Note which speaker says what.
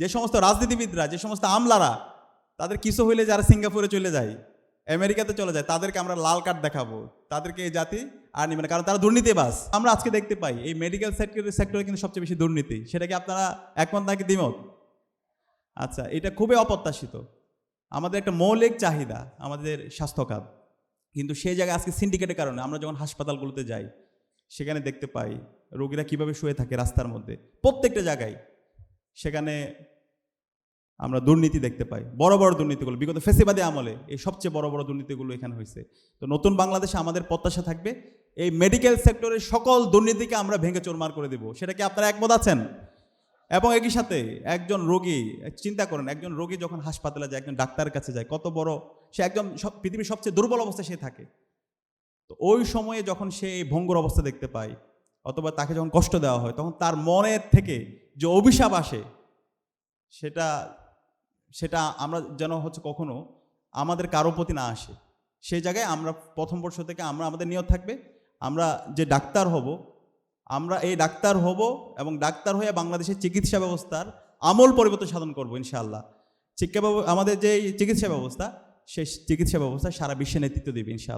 Speaker 1: যে সমস্ত রাজনীতিবিদরা, যে সমস্ত আমলারা, তাদের কিছু হইলে যারা সিঙ্গাপুরে চলে যায়, আমেরিকাতে চলে যায়, তাদেরকে আমরা লাল কার্ড দেখাবো। তাদেরকে এই জাতি আর নিবে না, কারণ তারা দুর্নীতিবাস আমরা আজকে দেখতে পাই, এই মেডিকেল সেক্টরের সেক্টরে কিন্তু সবচেয়ে বেশি দুর্নীতি। সেটা কি আপনারা একমত নাকি দ্বিমত? আচ্ছা এটা খুবই অপ্রত্যাশিত। আমাদের একটা মৌলিক চাহিদা, আমাদের স্বাস্থ্যখাত। কিন্তু সেই জায়গায় আজকে সিন্ডিকেটের কারণে আমরা যখন হাসপাতালগুলোতে যাই, সেখানে দেখতে পাই, রোগীরা কীভাবে শুয়ে থাকে রাস্তার মধ্যে। প্রত্যেকটা জায়গায় সেখানে আমরা দুর্নীতি দেখতে পাই। বড় বড় দুর্নীতিগুলো, বিগত ফেসিবাদী আমলে এই সবচেয়ে বড় বড় দুর্নীতিগুলো এখানে হয়েছে তো নতুন বাংলাদেশে আমাদের প্রত্যাশা থাকবে, এই মেডিকেল সেক্টরের সকল দুর্নীতিকে আমরা ভেঙে চোরমার করে দেব। সেটা কি আপনারা একমত আছেন? এবং একই সাথে একজন রোগী, চিন্তা করেন, একজন রোগী যখন হাসপাতালে যায়, একজন ডাক্তারের কাছে যায়, কত বড়, সে একজন সব- পৃথিবীর সবচেয়ে দুর্বল অবস্থায় সে থাকে। তো ওই সময়ে যখন সে ভঙ্গুর অবস্থা দেখতে পায়, অথবা তাকে যখন কষ্ট দেওয়া হয়, তখন তার মনের থেকে যে অভিশাপ আসে, সেটা সেটা আমরা যেন হচ্ছে কখনো আমাদের কারও প্রতি না আসে। সেই জায়গায় আমরা প্রথম বর্ষ থেকে আমরা আমাদের নিয়ত থাকবে, আমরা যে ডাক্তার হব, আমরা এই ডাক্তার হব এবং ডাক্তার হয়ে বাংলাদেশের চিকিৎসা ব্যবস্থার আমূল পরিবর্তন সাধন করব ইনশাআল্লাহ। শিক্ষা আমাদের যে চিকিৎসা ব্যবস্থা, সেই চিকিৎসা ব্যবস্থা সারা বিশ্বে নেতৃত্ব দেবে ইনশাআল্লাহ।